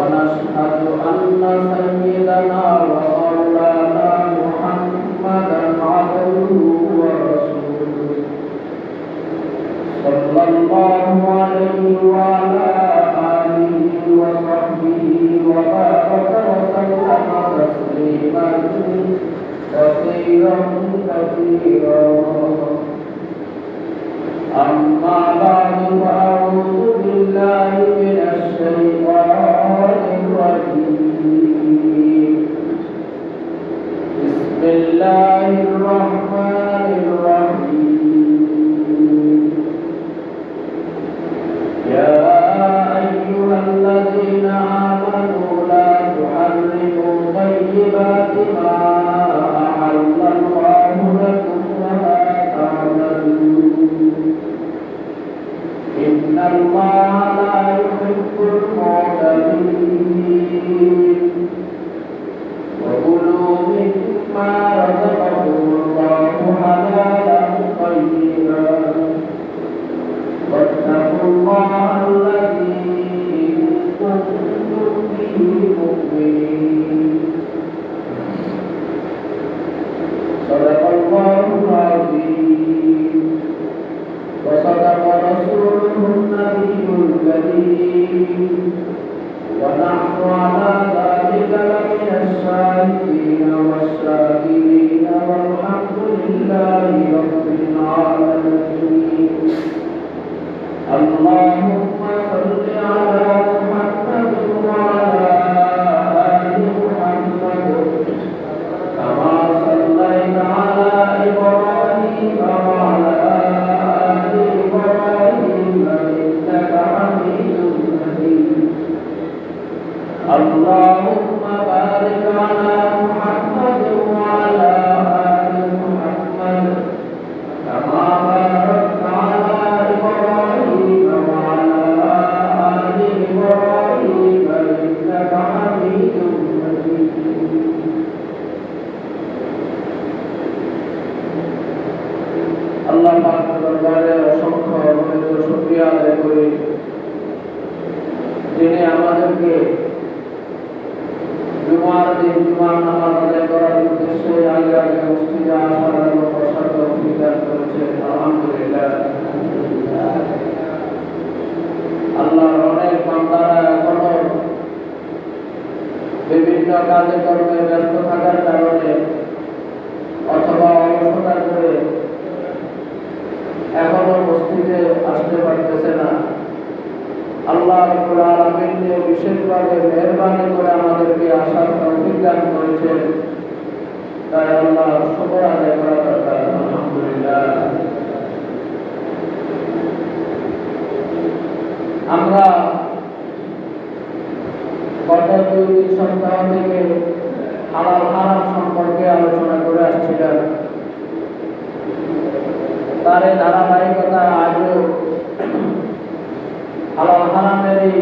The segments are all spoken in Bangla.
ونشهد أن سيدنا ومولانا বিভিন্ন কাজে কর্মে ব্যস্ত থাকার কারণে অথবা অলসতা করে এখনও মসজিদে আসতে পারতেছে না। আল্লাহ যে বিশেষভাবে মেহেরবানি করে আমাদেরকে আসার তৌফিক দান করেছেন। তাই আল্লাহ শুকর আদায় করা দরকার। আলহামদুলিল্লাহ। আমরা গত দুই তিন সপ্তাহ থেকে হালাল হারাম সম্পর্কে আলোচনা করে আসছিলাম তার এই ধারাবাহিকতা আজও হালাল হারামের এই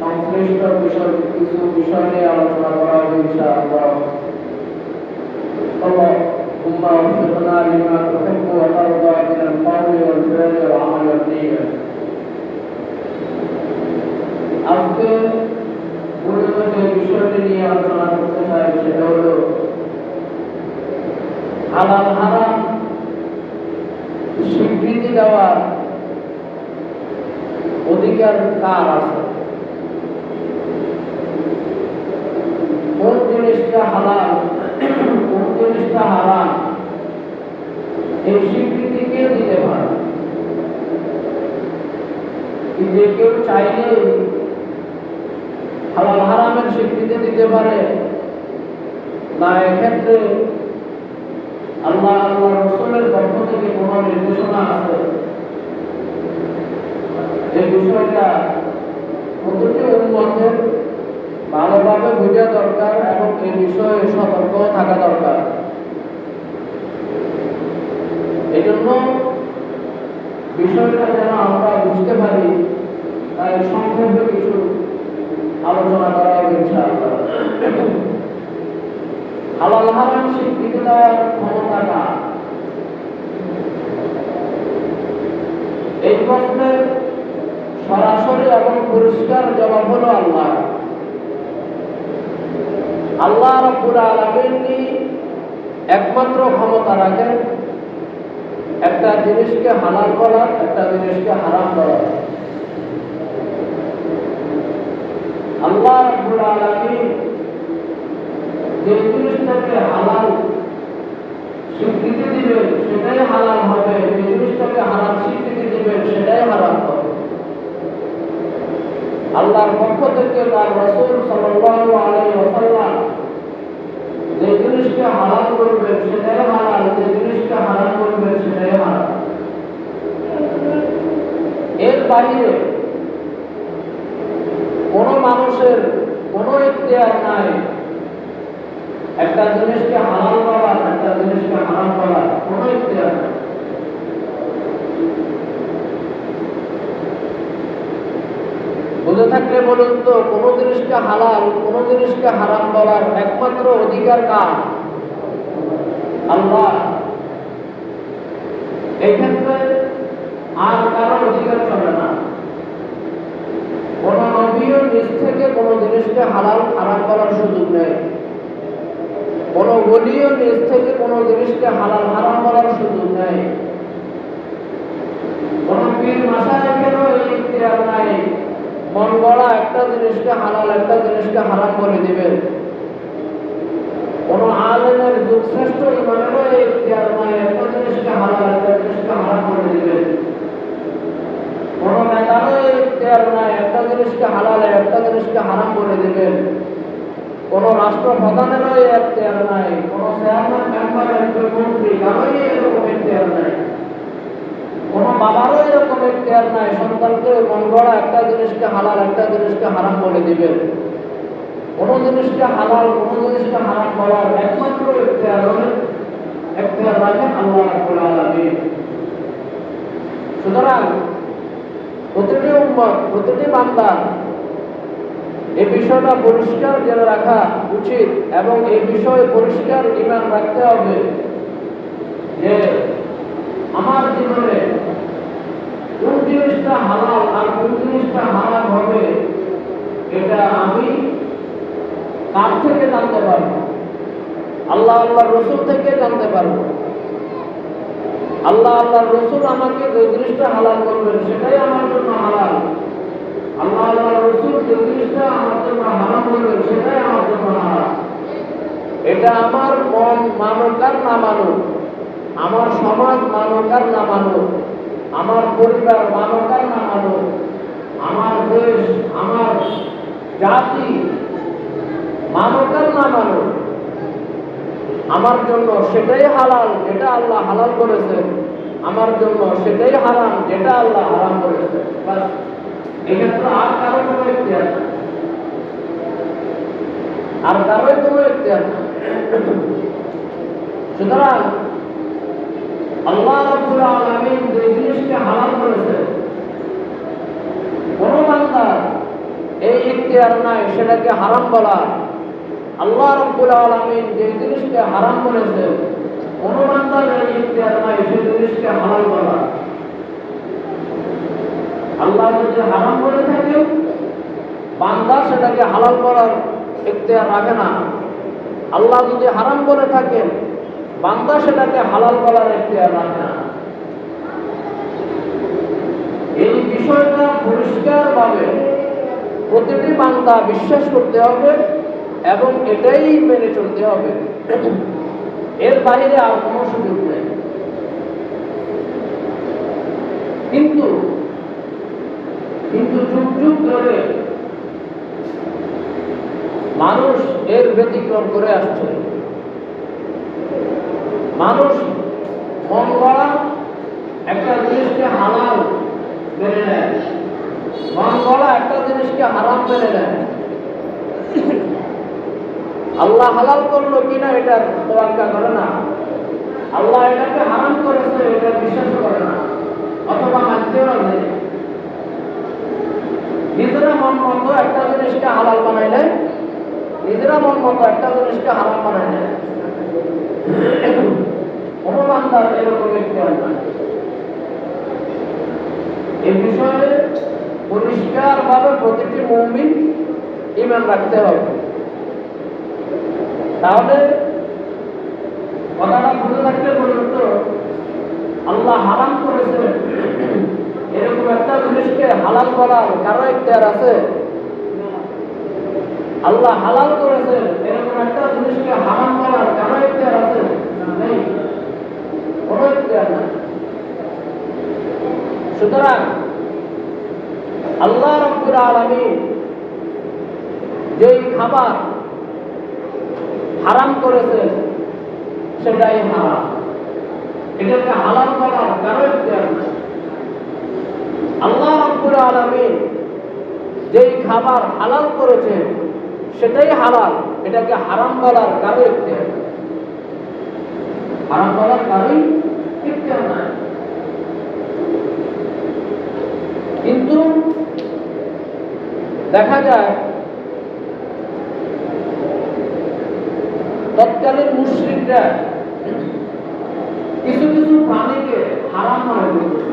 সংশ্লিষ্ট বিষয় কিছু বিষয় নিয়ে আলোচনা করা হবে ইনশাআল্লাহ اللهم وفقنا لما تحب وترضى من القول والفعل والعمل والنية আজকে মূলত স্বীকৃতি দেওয়ার অধিকার কার আছে? জিনিসটা হালাল, কোন জিনিসটা হারাম, এই স্বীকৃতি কে দিতে পারে? কেউ চাইলে হালাল হারামের স্বীকৃতি দিতে পারে। না, এক্ষেত্রে আল্লাহ আল্লাহ রসুলের পক্ষ থেকে কোনো নির্দেশনা আছে? এই বিষয়টা প্রতিটি উন্মতের ভালোভাবে বোঝা দরকার এবং এই বিষয়ে সতর্ক থাকা দরকার। এই জন্য বিষয়টা যেন আমরা বুঝতে পারি, তাই সংক্ষেপে কিছু আলোচনা করা হবে হালাল হারাম স্বীকৃতি দেওয়ার ক্ষমতাটা। এই প্রশ্নের সরাসরি এবং পরিষ্কার জবাব হলো আল্লাহ। আল্লাহ রব্বুল আলামিনই একমাত্র ক্ষমতা রাখেন। একটা জিনিসকে হালাল করার একটা জিনিসকে হারাম করার আল্লাহ রব্বুল আলামিন যে জিনিসটাকে হালাল স্বীকৃতি দিবেন সেটাই হালাল হবে যে জিনিসটাকে হারাম স্বীকৃতি দিবেন সেটাই হারাম হবে আল্লাহর পক্ষ থেকে তার রসুল সাল্লাল্লাহু আলাইহি ওয়াসাল্লাম যে জিনিসকে হালাল করবেন সেটাই হালাল যে জিনিসকে হারাম করবেন সেটাই হারাম এর বাইরে কোন মানুষের কোন ইখতিয়ার নাই। একটা জিনিসকে হালাল করার একটা জিনিসকে হারাম করার কোন ইখতিয়ার নাই। বুঝে থাকলে বলুন তো, কোন জিনিসকে হালাল, কোন জিনিসকে হারাম বলার একমাত্র অধিকার কার? আল্লাহ। এক্ষেত্রে আর কারও অধিকার কোন নিজ থেকে কোন জিনিসকে হালাল হারাম করার সুযোগ নেই। কোন বলিও নিজ থেকে কোন জিনিসকে হালাল হারাম করার সুযোগ নেই। কোন পীর মাসায় কেন এই ইখতিয়ার নাই? মন গড়া একটা জিনিসকে হালাল একটা জিনিসকে হারাম করে দিবেন। কোন আলেমের যুগ শ্রেষ্ঠ ইমানেরও এই ইখতিয়ার নাই, একটা জিনিসকে হালাল একটা জিনিসকে হারাম করে দিবেন। কোন নেতারও এই ইখতিয়ার নাই একটা জিনিসকে হালাল, একটা জিনিসকে হারাম করে দিবেন কোন রাষ্ট্র প্রধানেরও এই নাই, কোন চেয়ারম্যান মেম্বার একজন মন্ত্রী কারোই এরকম ইখতিয়ার নাই। কোন বাবারও এরকম ইখতিয়ার নাই, সন্তানকে মন গড়া একটা জিনিসকে হালাল, একটা জিনিসকে হারাম বলে দিবেন কোন জিনিসকে হালাল, কোন জিনিসকে হারাম বলার একমাত্র ইখতিয়ার হলে ইখতিয়ার রাখেন আল্লাহ রাব্বুল আলামিন। সুতরাং প্রতিটি উম্মত, প্রতিটি বান্দা এই বিষয়টা পরিষ্কার জেনে রাখা উচিত এবং এই বিষয়ে পরিষ্কার ইমান রাখতে হবে যে আমার জীবনে কোন জিনিসটা হালাল আর কোন জিনিসটা হারাম হবে এটা আমি কার থেকে জানতে পারব? আল্লাহ আল্লাহ রসুল থেকে জানতে পারব। আল্লাহ আল্লাহ রসুল আমাকে যে জিনিসটা হালাল করবেন সেটাই আমার জন্য হালাল। আল্লাহ আল্লাহ রসুল যে জিনিসটা আমার জন্য হারাম করবেন সেটাই আমার জন্য হারাম। এটা আমার মন মানুক আর না মানুক, আমার সমাজ মানুক আর না মানুক, আমার পরিবার মানুক আর না মানুক, আমার দেশ, আমার জাতি মানুক আর না মানুক আমার জন্য সেটাই হালাল যেটা আল্লাহ হালাল করেছে। আমার জন্য সেটাই হারাম যেটা আল্লাহ হারাম করেছে। আর কারও কোনো আর কারোই কোনো নাই। সুতরাং আল্লাহ রাব্বুল আলামিন যে জিনিসকে হালাল করেছে, কোন বান্দা এই ইখতিয়ার নাই, সেটাকে হারাম বলা। আল্লাহ রাব্বুল আলামিন যে জিনিসকে হারাম করেছে কোন বান্দার এই ইখতিয়ার নাই জিনিসকে হালাল বলা। আল্লাহ যদি হারাম করে থাকে বান্দা সেটাকে হালাল করার রাখে না। আল্লাহ যদি হারাম করে থাকেন, বান্দা সেটাকে হালাল করার ইখতিয়ার রাখে না। এই বিষয়টা পরিষ্কারভাবে প্রতিটি বান্দা বিশ্বাস করতে হবে। এবং এটাই মেনে চলতে হবে। এর বাইরে আর কোনো সুযোগ নেই। কিন্তু কিন্তু যুগ যুগ ধরে মানুষ এর ব্যতিক্রম করে আসছে। মানুষ মন গড়া একটা জিনিসকে হালাল মেনে নেয়। মন গড়া একটা জিনিসকে হারাম মেনে নেয়। আল্লাহ হালাল করল কিনা এটার তোয়াক্কা করে না। আল্লাহ এটাকে হারাম করেছে, এটা বিশ্বাস করে না। অথবা মানতেও রাখে নিজেরা মন মতো একটা জিনিসকে হালাল বানাইলে, নিজেরা মন মতো একটা জিনিসকে হারাম বানাইলে। অনুমানদার এরকম একটি অন্যায় এই বিষয়ে পরিষ্কারভাবে প্রতিটি মুমিন ইমান রাখতে হবে। তাহলে কথাটা বুঝে থাকলে বলুন তো, আল্লাহ হারাম করেছে এরকম একটা জিনিসকে হালাল করার কারও ইখতিয়ার আছে? আল্লাহ হালাল করেছে এরকম একটা জিনিসকে হারাম করার কারও ইখতিয়ার আছে? নেই। কোনো ইখতিয়ার নাই। সুতরাং আল্লাহ রব্বুল আলামিন যেই খাবার হারাম করেছে, সেটাই হারাম। এটাকে হালাল করার কারও আল্লাহ রব্বুল আলামিন যেই খাবার হালাল করেছে, সেটাই হালাল, এটাকে হারাম বলার কারও নাই। হারাম বলার কারোই ইখতিয়ার নাই। কিন্তু দেখা যায় তৎকালীন মুশ্রিকরা কিছু কিছু প্রাণীকে হারাম মনে করত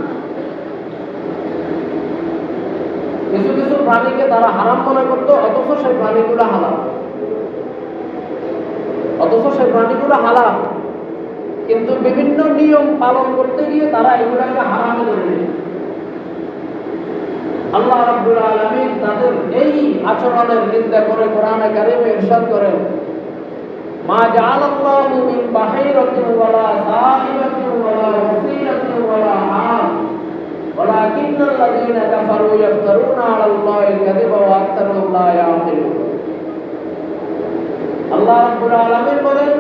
কিছু কিছু প্রাণীকে তারা হারাম মনে করতো, অথচ সেই প্রাণীগুলো হালাল। অথচ সেই প্রাণীগুলো হালাল। কিন্তু বিভিন্ন নিয়ম পালন করতে গিয়ে তারা এগুলাকে হারামে ধরে নিয়ে আল্লাহ রাব্বুল আলামিন তাদের এই আচরণের নিন্দা করে, কোরআনে কারিমে ইরশাদ করেন মা জাআলাল্লাহু মিন বাহিরাতিন ওয়ালা সাহিবাতিন ওয়ালা ওয়াসিলাতিন ওয়ালা হাম ولكن الذين كفروا يفترون على الله الكذب واكثرهم لا يعقلون আল্লাহ রাব্বুল আলামিন বলেন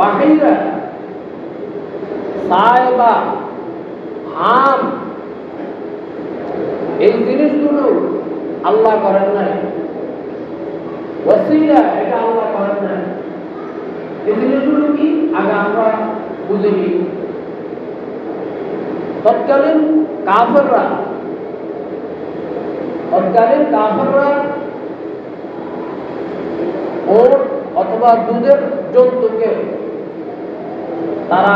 বাহিরা সাইবা হাম এই জিনিসগুলো আল্লাহ করেন নাই ওয়াসিলা, এটা আল্লাহ করেন নাই। এই কি? আগে আমরা বুঝিনি তৎকালীন কাফেররা তৎকালীন কাফেররা ওট অথবা দুধের জন্তুকে তারা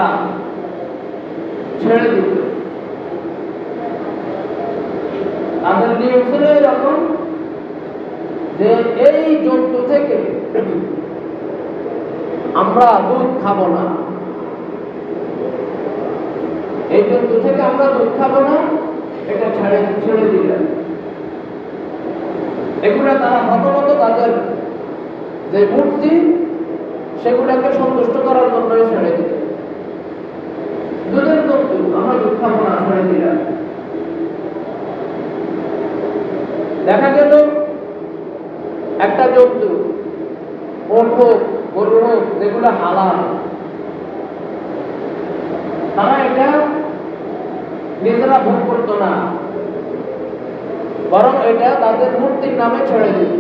ছেড়ে দিত। তাদের নিয়ম ছিল এরকম যে এই জন্তু থেকে আমরা দুধ খাব না। এই জন্তু থেকে আমরা দুধ খাব না, এটা ছেড়ে ছেড়ে দিলেন। এগুলো তারা প্রথমত তাদের যে মূর্তি, সেগুলোকে সন্তুষ্ট করার জন্যই ছেড়ে দিত দুধের জন্তু, আমরা দুধ খাব না, ছেড়ে দিলাম দেখা গেল একটা জন্তু ওট গরু যেগুলো হালাল। তারা এটা নিজেরা ভোগ করতো না। বরং এটা তাদের মূর্তির নামে ছেড়ে দিত।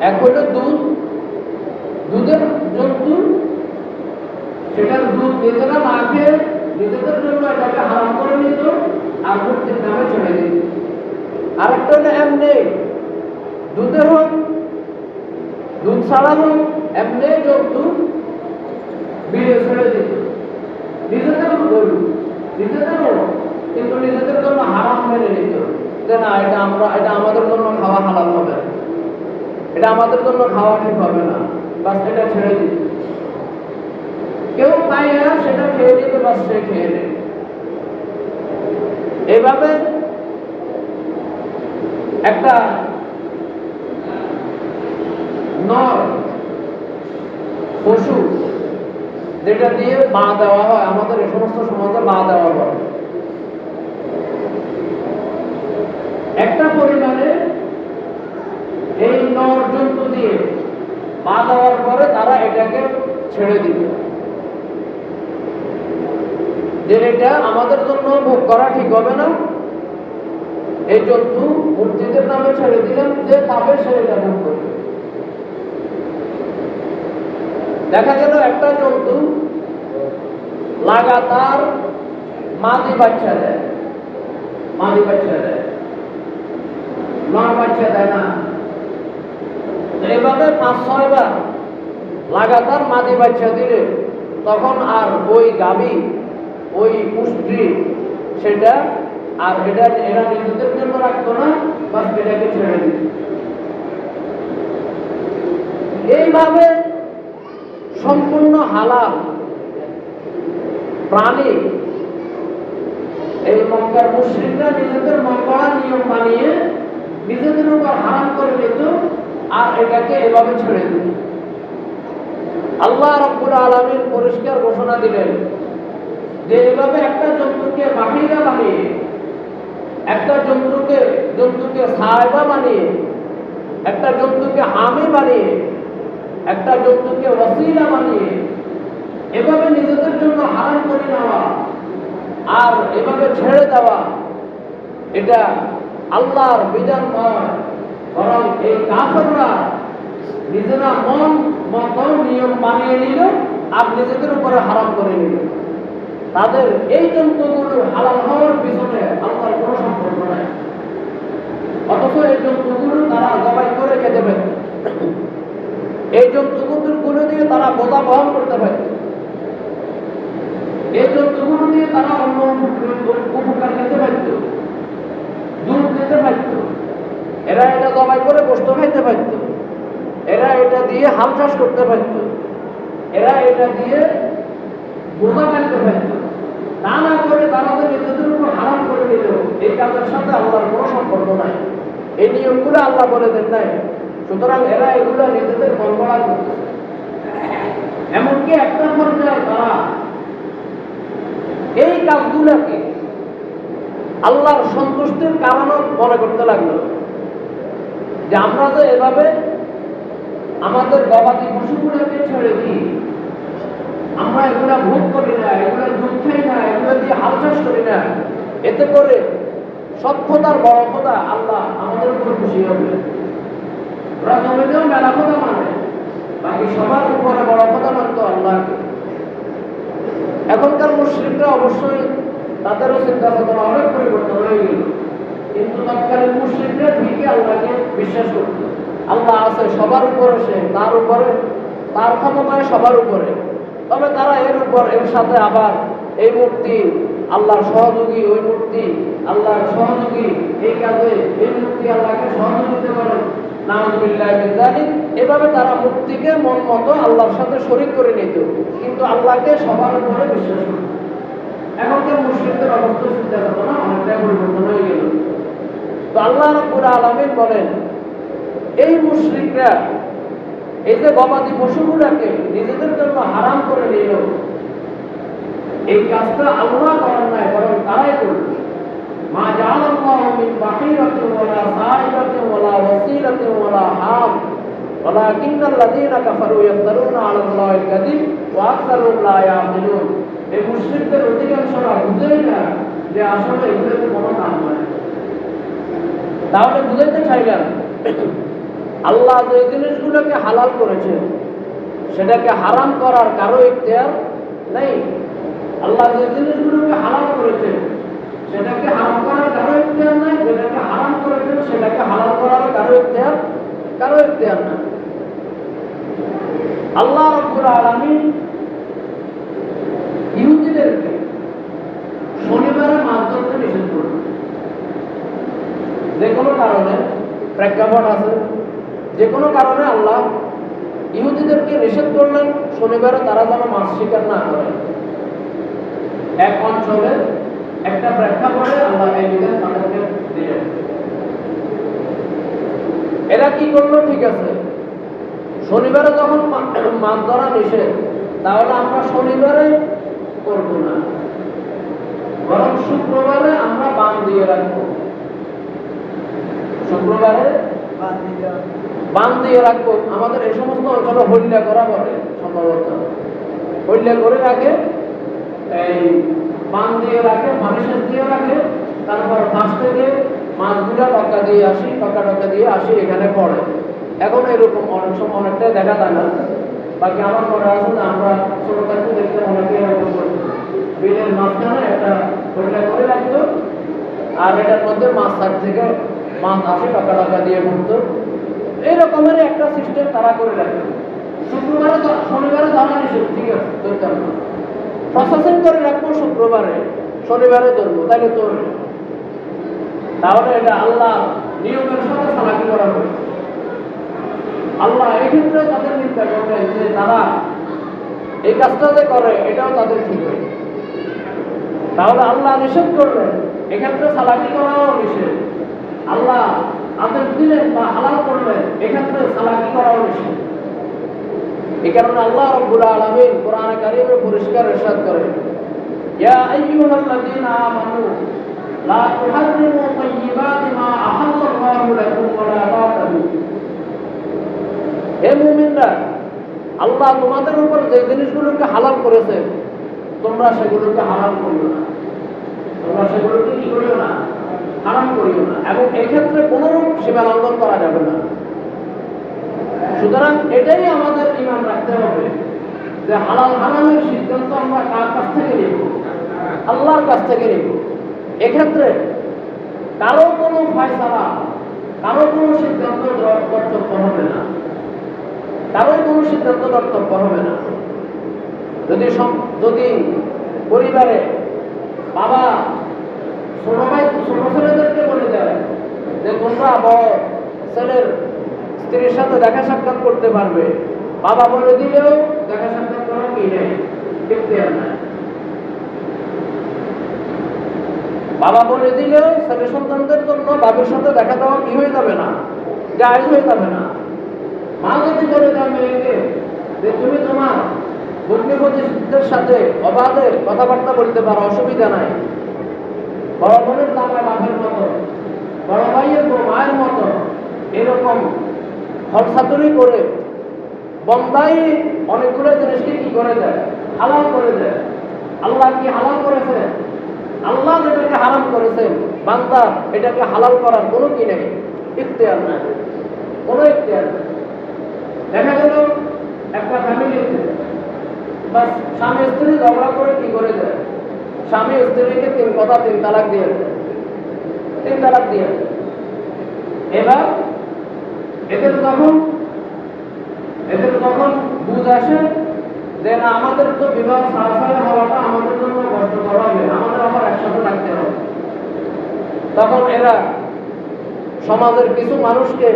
এক হলো দুধ, দুধের জন্তু, সেটার দুধ নিজেরা না খেয়ে নিজেদের জন্য এটাকে হারাম করে নিত আর মূর্তির নামে ছেড়ে দিত। আরেকটা হলো এমনি। দুধের হোক দুধ ছাড়া এমনি জন্তু বিয়ে ছেড়ে দিত নিজেদের গরু নিজেদেরও কিন্তু নিজেদের জন্য হারাম মেনে নিত যে না, এটা আমরা, এটা আমাদের জন্য খাওয়া হালাল হবে। এটা আমাদের জন্য খাওয়া ঠিক হবে না। বাস এটা ছেড়ে দিত কেউ পায় না, সেটা খেয়ে নিতে, বাস সে খেয়ে নেয় এইভাবে একটা পশু, যেটা দিয়ে মা দেওয়া হয়, আমাদের এই সমস্ত সমাজে মা দেওয়া হয়। একটা পরিমাণে এই নর জন্তু দিয়ে মা দেওয়ার পরে তারা এটাকে ছেড়ে দিবে। যে এটা আমাদের জন্য ভোগ করা ঠিক হবে না, এই জন্তু মূর্তিদের নামে ছেড়ে দিলাম, যে পাবে সে এটা ভোগ করবে। দেখা গেল একটা জন্তু লাগাতার মাদি বাচ্চা দেয়, মাদি বাচ্চা দেয়। নর বাচ্চা দেয় না। এভাবে পাঁচ, ছয় বার লাগাতার মাদি বাচ্চা দিলে তখন আর ওই গাবি, ওই পুষ্টি, সেটা আর এটা এরা নিজেদের জন্য রাখতো না, বাস এটাকে ছেড়ে দিত। এইভাবে সম্পূর্ণ হালাল, প্রাণী। এই মক্কার মুসলিমরা নিজেদের মক্কা নিয়ম বানিয়ে নিজেদের উপর হারাম করে নিত আর এটাকে এভাবে ছেড়ে দিত। আল্লাহ রব্বুল আলমীর পরিষ্কার ঘোষণা দিলেন যে এভাবে একটা জন্তুকে বাহিরা বানিয়ে, একটা জন্তুকে জন্তুকে সাহেবা বানিয়ে, একটা জন্তুকে হামি বানিয়ে একটা জন্তুকে ওসিলা বানিয়ে এভাবে নিজেদের জন্য হারাম করে নেওয়া আর এভাবে ছেড়ে দেওয়া, এটা আল্লাহর বিধান নয়। বরং এই কাফররা নিজেরা মন মতো নিয়ম বানিয়ে নিল আর নিজেদের উপরে হারাম করে নিল। তাদের এই জন্তুগুলো হালাল হওয়ার পিছনে আল্লাহর কোনো সম্পর্ক নাই। অথচ এই জন্তুগুলো তারা জবাই করে খেতে পারত এই জন্তুগুলো দিয়ে তারা বোঝা বহন করতে পারত এই জন্তুগুলো দিয়ে তারা অন্য উপকার নিতে পারত, দুধ নিতে পারত। এরা এটা জবাই করে গোস্ত খাইতে পারত। এরা এটা দিয়ে হাল চাষ করতে পারত। এরা এটা দিয়ে বোঝা কাটতে পারত। তা না করে তারা তো নিজেদের উপর হারাম করে নিল এই কাজের সাথে আল্লাহর কোনো সম্পর্ক নাই। এই নিয়মগুলো আল্লাহ বলে দেন নাই। সুতরাং এরা এগুলো নিজেদের কল্পনা করতেছে এমনকি একটা পর্যায়ে তারা এই কাজগুলোকে আল্লাহর সন্তুষ্টির কারণও মনে করতে লাগল। যে আমরা যে এভাবে আমাদের গবাদি পশুগুলোকে ছেড়ে দিই, আমরা এগুলা ভোগ করি না, এগুলো দুধ খাই না, এগুলো দিয়ে হাল চাষ করি না, এতে করে খোদার বড় খোদা আল্লাহ আমাদের উপর খুশি হবে। ওরা জমিতেও মেলা খোদা মানে বাকি সবার উপরে বড় খোদা মানত আল্লাহকে এখনকার মুসলিমরা অবশ্যই তাদেরও চিন্তা চেতনা অনেক পরিবর্তন হয়ে গেল। কিন্তু তৎকালীন মুসলিমরা ঠিকই আল্লাহকে বিশ্বাস করত। আল্লাহ আছে সবার উপরে, সে তার উপরে, তার ক্ষমতায় সবার উপরে। তবে তারা এর উপর, এর সাথে আবার এই মূর্তি, আল্লাহর সহযোগী, ওই মূর্তি, আল্লাহর সহযোগী, এই কাজে এই মূর্তি আল্লাহকে সহযোগী দিতে এভাবে তারা মূর্তিকে মন মতো আল্লাহর সাথে শরীক করে নিত। কিন্তু আল্লাহকে সবার উপরে বিশ্বাস করত। এখনকার মুসলিমদের অবস্থা চিন্তা করব অনেকটাই পরিবর্তন হয়ে গেল। তো আল্লাহ রব্বুল আলামিন বলেন, এই মুশরিকরা, এই যে গবাদি পশুগুলাকে নিজেদের জন্য হারাম করে নিল, এই কাজটা আল্লাহ করার নাই, বরং তারাই করল মা জাআলাল্লাহু মিন বাহিরাতিন ওয়ালা সাইবাতিন ওয়ালা ওয়াসিলাতিন ওয়ালা হাম। ওয়ালাকিন্নাল লাযীনা কাফারু ইয়াফতারুনা আলাল্লাহিল কাযিব ওয়া আকসারুহুম লা ইয়াকিলুন। এই মুশরিকদের অধিকাংশরা বুঝেই না যে আসলে কোনো কাম নাই। তাহলে বুঝাইতে চাইলাম, আল্লাহ যে জিনিসগুলোকে হালাল করেছে সেটাকে হারাম করার কারও ইখতিয়ার নেই। আল্লাহ যে জিনিসগুলোকে হালাল করেছে সেটাকে হারাম করার কারও ইখতিয়ার নাই, যেটাকে হারাম করেছে সেটাকে হালাল করার কারও ইখতিয়ার কারও ইখতিয়ার নাই। আল্লাহ রব্বুল ইহুদিদেরকে শনিবারে মাছ ধরতে নিষেধ যে কোনো কারণে, প্রেক্ষাপট আছে, যে কোনো কারণে আল্লাহ ইহুদিদেরকে নিষেধ করলেন, শনিবারে তারা যেন মাছ শিকার না করে। এক অঞ্চলে একটা প্রেক্ষাপটে আল্লাহ এই বিধান তাদেরকে দিলেন এরা কি করল? ঠিক আছে। শনিবারে যখন মাছ ধরা নিষেধ তাহলে আমরা শনিবারে করব না। বরং শুক্রবারে আমরা বান দিয়ে রাখব। শুক্রবারে বান দিয়ে রাখব। আমাদের এই সমস্ত অঞ্চলে হল্যা করা বলে সম্ভবত। হল্যা করে রাখে এই বান দিয়ে রাখে, মানুষের দিয়ে রাখে, তারপর মাছ থেকে মাছগুলো টকা দিয়ে আসি টকা টকা দিয়ে আসি, এখানে পড়ে। এখন এরকম অনেক সময় অনেকটাই দেখা যায় না। বাকি আমার মনে আছে যে আমরা ছোট থাকতে দেখতে অনেকে করতো বিলের মাঝখানে একটা হল্যা করে রাখতো, আর এটার মধ্যে মাছ থাক থেকে মাছ আসে টাকা টাকা দিয়ে ঘুরতো। এই রকমের একটা সিস্টেম তারা করে রাখতো শুক্রবারে শনিবারে ধরা নিষেধ, ঠিক আছে, ধরতাম না প্রসেসিং করে রাখব শুক্রবারে, শনিবারে ধরবো তাহলে তো তাহলে এটা আল্লাহ নিয়মের সাথে চালাকি করা হবে। আল্লাহ এই ক্ষেত্রে তাদের নিন্দা করবেন যে তারা এই কাজটা যে করে, এটাও তাদের ঠিক হয়ে তাহলে আল্লাহ নিষেধ করবেন এক্ষেত্রে সালাকি করাও নিষেধ। আল্লাহ আদেশ দিলেন বা হালাল করলেন এক্ষেত্রে সালাকি করাও নিষেধ। কারণে আল্লাহ রব্বুল আলামিন কোরআনে কারিমে ইয়া আমানু, লা তুহাররিমু তাইয়্যিবাতি মা আহাল্লাল্লাহু লাকুম ওয়া লা হে মুমিনরা, আল্লাহ তোমাদের উপর যে জিনিসগুলোকে হালাল করেছে, তোমরা সেগুলোকে হারাম করিও না। তোমরা সেগুলোকে কি করিও না? হারাম করিও না। এবং এক্ষেত্রে কোনোরূপ সীমা লঙ্ঘন করা যাবে না। সুতরাং এটাই আমাদের ইমান রাখতে হবে যে হালাল হারামের সিদ্ধান্ত আমরা কার কাছ থেকে নিব? আল্লাহর কাছ থেকে নিব। এক্ষেত্রে কারও কোনো ফয়সালা, কারও কোনো সিদ্ধান্ত কর্তব্য হবে না। কারোই কোনো সিদ্ধান্ত কর্তব্য হবে না। যদি যদি পরিবারে বাবা ছোট ভাই, ছোট ছেলেদেরকে বলে দেয় যে, তোমরা বড় ছেলের স্ত্রীর সাথে দেখা সাক্ষাৎ করতে পারবে। বাবা বলে দিলেও দেখা সাক্ষাৎ করার কি নেই? বাবা বলে দিলেও ছেলে সন্তানদের জন্য বাবার সাথে দেখা দেওয়া কি হয়ে যাবে না? জায়জ হয়ে যাবে না। মা যদি বলে দেয় মেয়েকে যে তুমি তোমার ভগ্নিপতিদের সাথে অবাধে কথাবার্তা বলতে পারো, অসুবিধা নাই। বড় বোনের জামাই বাপের মতো, বড় ভাইয়ের মায়ের মতো, এরকম হরসাতুরি করে বন্দাই অনেকগুলো জিনিসকে কি করে দেয়? হালাল করে দেয়। আল্লাহ কি হালাল করেছে? আল্লাহ যেটাকে হারাম করেছেন বান্দা এটাকে হালাল করার কোনো কি নেই? ইখতিয়ার নাই। কোনো ইখতিয়ার নেই। দেখা গেল, একটা ফ্যামিলিতে বাস স্বামী স্ত্রী ঝগড়া করে কি করে দেয়? স্বামী স্ত্রীকে তিন কথা তিন তালাক দিয়ে তিন তালাক দিয়ে। এবার এদের যখন এদের যখন বুঝ আসে যে না, আমাদের তো বিবাহ সারাসারি হওয়াটা আমাদের জন্য কষ্টকর হবে আমাদের আবার একসাথে থাকতে হবে। তখন এরা সমাজের কিছু মানুষকে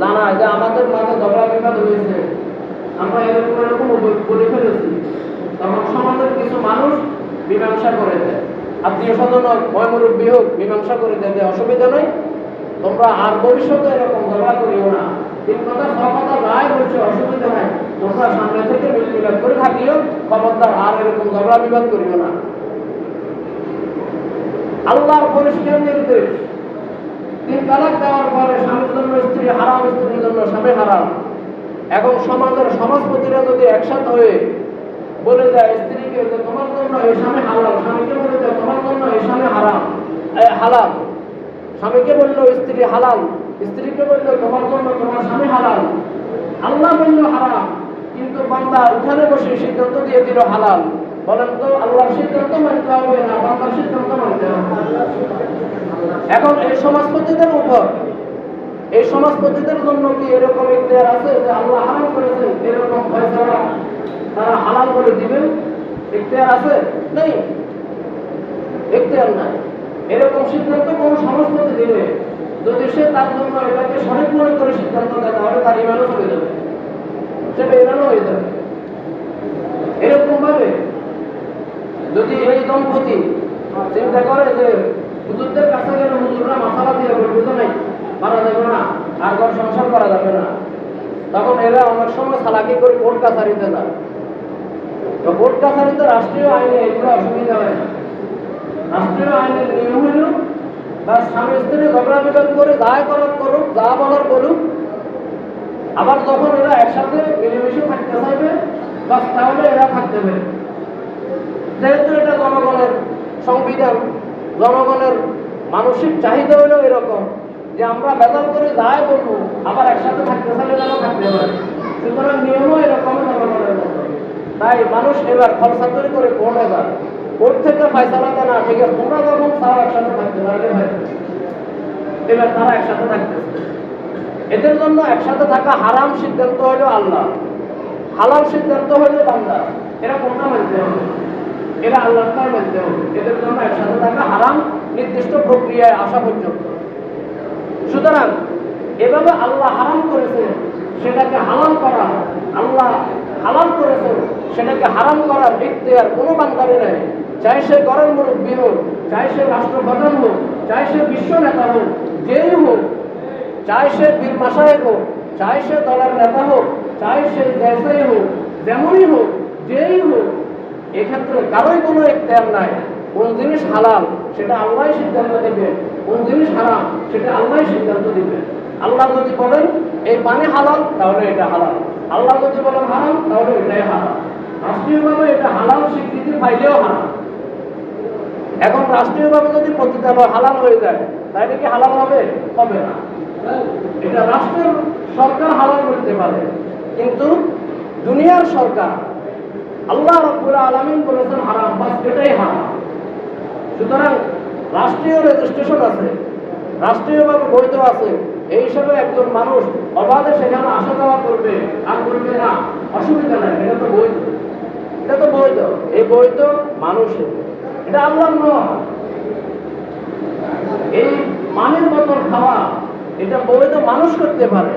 জানায় যে আমাদের মাঝে ঝগড়া বিবাদ হয়েছে, আমরা এরকম এরকম করে ফেলেছি। তখন সমাজের কিছু মানুষ মীমাংসা করে দেয়। আত্মীয় স্বজন হোক ভয় মুরব্বী হোক, মীমাংসা করে দেয় অসুবিধা নেই তোমরা আর ভবিষ্যতে এরকম করিও না। কথা বলছে অসুবিধা নাই। তোমরা সামনে থেকে মিলাপ করে থাকিও খবরদার আর এরকম ঝগড়া বিবাদ করিও না। আল্লাহর পরিষ্কার নির্দেশ। তিন তালাক দেওয়ার পরে স্বামীর জন্য স্ত্রী হারাম স্ত্রীর জন্য স্বামী হারাম। এখন সমাজের সমাজপতিরা যদি একসাথে হয়ে বলে দেয় স্ত্রীকে তোমার জন্য এই স্বামী হালাল স্বামীকে বলে দেয় তোমার জন্য এই স্বামী হারাম এ, হালাল স্বামীকে বলল, স্ত্রী হালাল। স্ত্রীকে বলল, তোমার জন্য তোমার স্বামী হালাল। আল্লাহ বলল, হারাম। কিন্তু বান্দা উঠানে বসে সিদ্ধান্ত দিয়ে দিল, হালাল। বলেন তো, আল্লাহর সিদ্ধান্ত মানতে হবে না, বান্দার সিদ্ধান্ত মানতে হবে? এখন এই সমাজ সমাজপতিদের উপর, এই সমাজ সমাজপতিদের জন্য কি এরকম ইখতিয়ার আছে যে আল্লাহ হারাম করেছেন এরকম ফয়সালা তারা হালাল করে দিবেন ইখতিয়ার আছে? নেই। ইখতিয়ার নাই। এরকম সিদ্ধান্ত কোন সমাজপতি দিবে যদি সে তার জন্য এটাকে সঠিক মনে করে সিদ্ধান্ত দেয়, তাহলে তার ইমানও চলে যাবে। সেটা ইমানও হয়ে যাবে। এরকম ভাবে যদি এই দম্পতি চিন্তা করে যে হুজুরদের কাছে গেলে হুজুররা মাসালা দিয়ে বলবে তো নাই, মারা যাবে না, আর ঘর সংসার করা যাবে না। তখন এরা অনেক সময় সালাকি করে কোর্ট কাছারিতে যায়। তো কোর্ট কাছারিতে রাষ্ট্রীয় আইনে এগুলো অসুবিধা হয় না। নিয়ম বা স্বামী স্ত্রী করে করার করুক বলুক, আবার যখন এরা একসাথে থাকতে চাইবে এরা থাকতে যেহেতু এটা জনগণের সংবিধান, জনগণের মানসিক চাহিদা হলো এরকম যে আমরা বেতন করে যাই বলব, আবার একসাথে থাকতে চাইলে যেন থাকতে পারে। সুতরাং নিয়মও এরকম জনগণের তাই মানুষ এবার খরচাতরি করে কোর্টে যায় কোর্ট থেকে ফাইসালা দেয় না ঠিক আছে তোমরা যখন তাও একসাথে থাকতে পারবে এবার তারা একসাথে থাকতেছে। এদের জন্য একসাথে থাকা হারাম সিদ্ধান্ত হলো আল্লাহ। হালাল সিদ্ধান্ত হলো বান্দা। এরা কোনটা মানতে হবে? এরা আল্লাহটাই মানতে হবে। এদের জন্য একসাথে থাকা হারাম নির্দিষ্ট প্রক্রিয়ায় আসা পর্যন্ত। সুতরাং, এভাবে আল্লাহ হারাম করেছে, সেটাকে হালাল করা, আল্লাহ হালাল করেছে, সেটাকে হারাম করার আর কোনো বান্দারি নেই চাই সে গরম মুরব্বী হোক, চাই সে রাষ্ট্রপ্রধান হোক, চাই সে বিশ্ব নেতা হোক, যেই হোক, চাই সে বীর মাসায় হোক, চাই সে দলের নেতা হোক, চাই সে দেশাই হোক, যেমনই হোক, যেই হোক, এক্ষেত্রে কারোই কোনো এখতিয়ার নাই। কোন জিনিস হালাল, সেটা আল্লাহ সিদ্ধান্ত দেবে। কোন জিনিস হারাম, সেটা আল্লাহ সিদ্ধান্ত দিবে। আল্লাহ যদি বলেন, এই পানি হালাল, তাহলে এটা হালাল। আল্লাহ যদি বলেন, হারাম, তাহলে এটাই হারাম। রাষ্ট্রীয়ভাবে এটা হালাল স্বীকৃতি পাইলেও হারাম। এখন রাষ্ট্রীয়ভাবে যদি পতিতালয় হালাল হয়ে যায়, তাহলে কি হালাল হবে? হবে না। এটা রাষ্ট্রের সরকার হালাল করতে পারে। কিন্তু দুনিয়ার সরকার আল্লাহ রব্বুল আলামিন বলেছেন হারাম, বাস এটাই হারাম। সুতরাং রাষ্ট্রীয় রেজিস্ট্রেশন আছে, রাষ্ট্রীয়ভাবে বৈধ আছে, এই হিসাবে একজন মানুষ অবাধে সেখানে আসা যাওয়া করবে, আর করবে না, অসুবিধা নাই, এটা তো বৈধ। এটা তো বৈধ। এই বৈধ মানুষের। এটা আল্লাহ নয় এই মানের বোতল খাওয়া, এটা বৈধ মানুষ করতে পারে।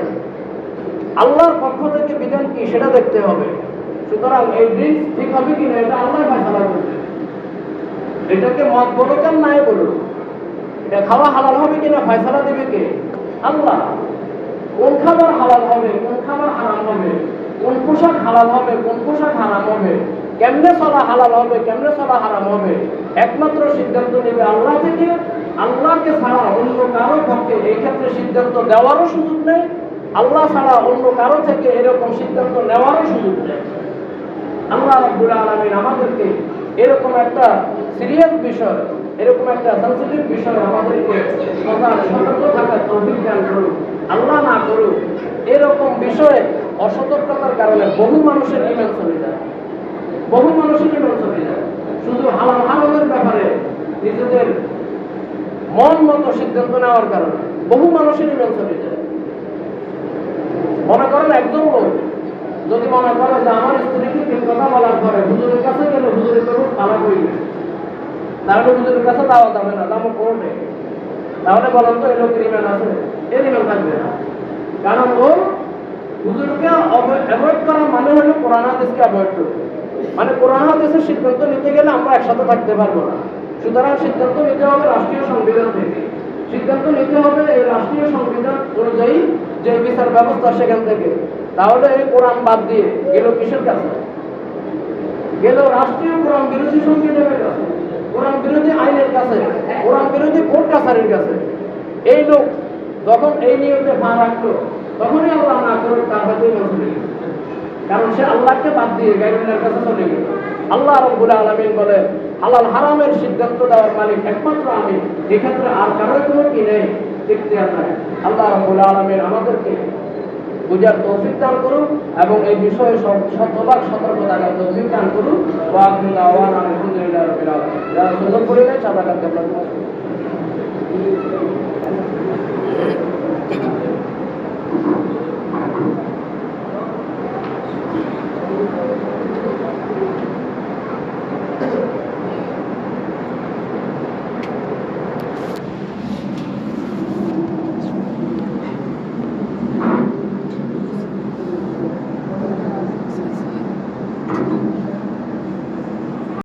আল্লাহর পক্ষ থেকে বিধান কি সেটা দেখতে হবে। সুতরাং এই ড্রিঙ্কস ঠিক হবে কিনা এটা আল্লাহ ফাইসালা করবে। এটাকে মত বলুক আর নাই বলুক, এটা খাওয়া হালাল হবে কিনা ফাইসালা দেবে কে? আল্লাহ। কোন খাবার হালাল হবে, কোন খাবার হারাম হবে, কোন পোশাক হালাল হবে, কোন পোশাক হারাম হবে কেমনে চলা হালাল হবে, কেমনে চলা হারাম হবে? একমাত্র সিদ্ধান্ত নেবে আল্লাহ থেকে। আল্লাহকে ছাড়া অন্য কারও পক্ষে এই ক্ষেত্রে সিদ্ধান্ত দেওয়ারও সুযোগ নেই। আল্লাহ ছাড়া অন্য কারও থেকে এরকম সিদ্ধান্ত নেওয়ারও সুযোগ নেই। আল্লাহ রাব্বুল আলামিন আমাদেরকে এরকম একটা সিরিয়াস বিষয়, এরকম একটা সেন্সিটিভ বিষয় আমাদেরকে সদা সতর্ক থাকার তৌফিক দান করুন আল্লাহ না করুক, এরকম বিষয়ে অসতর্কতার কারণে বহু মানুষের ইমান চলে যায়। বহু ইমান চলে যায় শুধু হালাল হারামের ব্যাপারে নিজেদের মন মতো সিদ্ধান্ত নেওয়ার কারণে বহু মানুষের ইমান চলে যায় মনে করেন একজন লোক যদি মনে করে যে আমার স্ত্রীকে তিন কথা বলার পরে হুজুরের কাছে গেলে হুজুরের করুক তালাক হয়ে গেছে তাহলে হুজুরের কাছে দাওয়া যাবে না দামও কোর্টে তাহলে বলেন তো এই লোকের ইমান আছে, এর ইমান থাকবে না। কারণ ও হুজুরকে অ্যাভয়েড করা মানে হলো কোরআন হাদিসকে অ্যাভয়েড করবে মানে কোরআন হাদিসের সিদ্ধান্ত নিতে গেলে আমরা একসাথে থাকতে পারব না। সুতরাং সিদ্ধান্ত নিতে হবে রাষ্ট্রীয় সংবিধান থেকে। সিদ্ধান্ত নিতে হবে এই রাষ্ট্রীয় সংবিধান অনুযায়ী যে বিচার ব্যবস্থা সেখান থেকে। তাহলে এই কোরআন বাদ দিয়ে গেল কিসের কাছে? গেল রাষ্ট্রীয় কোরআন বিরোধী সংবিধানের কাছে। কোরআন বিরোধী আইনের কাছে, কোরআন বিরোধী কোর্ট কাছারির কাছে? এই লোক যখন এই নিয়মে পা রাখল, তখনই আল্লাহ না করে তার গেল কারণ সে আল্লাহকে বাদ দিয়ে গাইবিনের কাছে চলে গেল। আল্লাহ রব্বুল আলমিন বলে হালাল হারামের সিদ্ধান্ত দেওয়ার মালিক একমাত্র আমি। এক্ষেত্রে আর কারোর কোনো কি নেই, দেখতে নাই। আল্লাহ রব্বুল আলমিন আমাদেরকে বুঝার তৌফিক দান করুন এবং এই বিষয়ে শতভাগ সতর্ক থাকার তৌফিক দান করুন। আলহামদুলিল্লাহ যারা সুন্দর করে নেয় সাদা